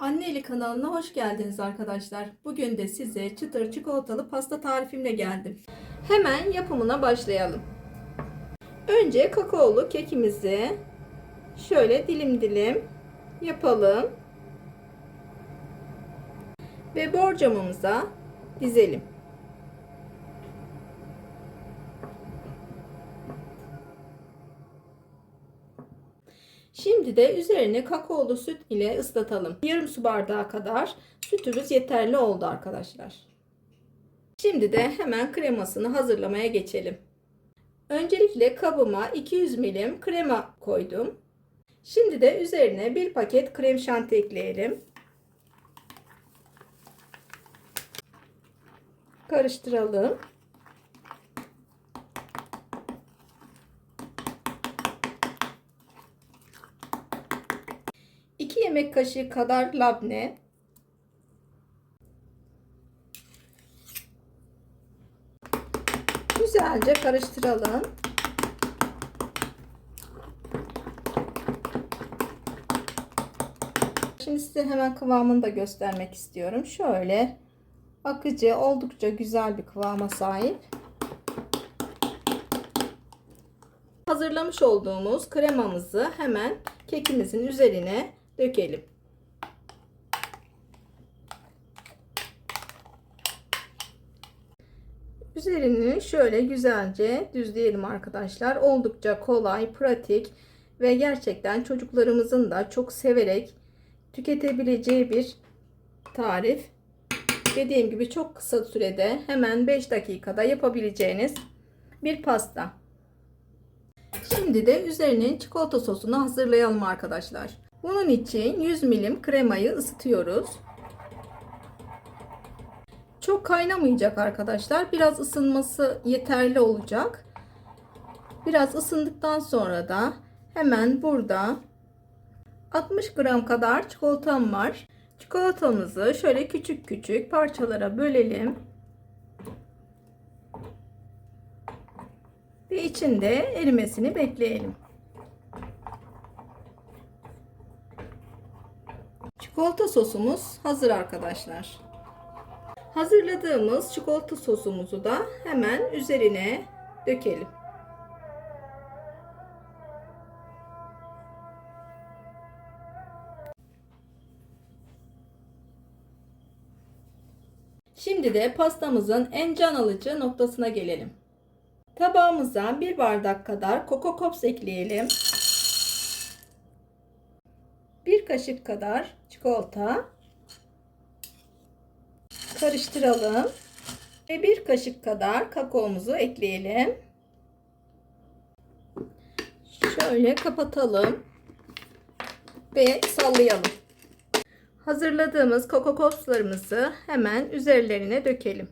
Anneli kanalına hoş geldiniz arkadaşlar. Bugün de size çıtır çikolatalı pasta tarifimle geldim. Hemen yapımına başlayalım. Önce kakaolu kekimizi şöyle dilim dilim yapalım. Ve borcamımıza dizelim. Şimdi de üzerine kakaolu süt ile ıslatalım. Yarım su bardağı kadar sütümüz yeterli oldu arkadaşlar. Şimdi de hemen kremasını hazırlamaya geçelim. Öncelikle kabıma 200 milim krema koydum. Şimdi de üzerine bir paket krem şanti ekleyelim. Karıştıralım. Yemek kaşığı kadar labne. Güzelce karıştıralım. Şimdi size hemen kıvamını da göstermek istiyorum. Şöyle akıcı, oldukça güzel bir kıvama sahip. Hazırlamış olduğumuz kremamızı hemen kekimizin üzerine dökelim. Üzerini şöyle güzelce düzleyelim arkadaşlar. Oldukça kolay, pratik ve gerçekten çocuklarımızın da çok severek tüketebileceği bir tarif. Dediğim gibi çok kısa sürede hemen 5 dakikada yapabileceğiniz bir pasta. Şimdi de üzerine çikolata sosunu hazırlayalım arkadaşlar. Bunun için 100 milim kremayı ısıtıyoruz. Çok kaynamayacak arkadaşlar. Biraz ısınması yeterli olacak. Biraz ısındıktan sonra da hemen burada 60 gram kadar çikolatam var. Çikolatamızı şöyle küçük küçük parçalara bölelim. Ve içinde erimesini bekleyelim. Çikolata sosumuz hazır arkadaşlar. Hazırladığımız çikolata sosumuzu da hemen üzerine dökelim. Şimdi de pastamızın en can alıcı noktasına gelelim. Tabağımıza bir bardak kadar Coco Pops ekleyelim. Bir kaşık kadar çikolata. Karıştıralım. Ve bir kaşık kadar kakaomuzu ekleyelim. Şöyle kapatalım. Ve sallayalım. Hazırladığımız Coco Pops'larımızı hemen üzerlerine dökelim.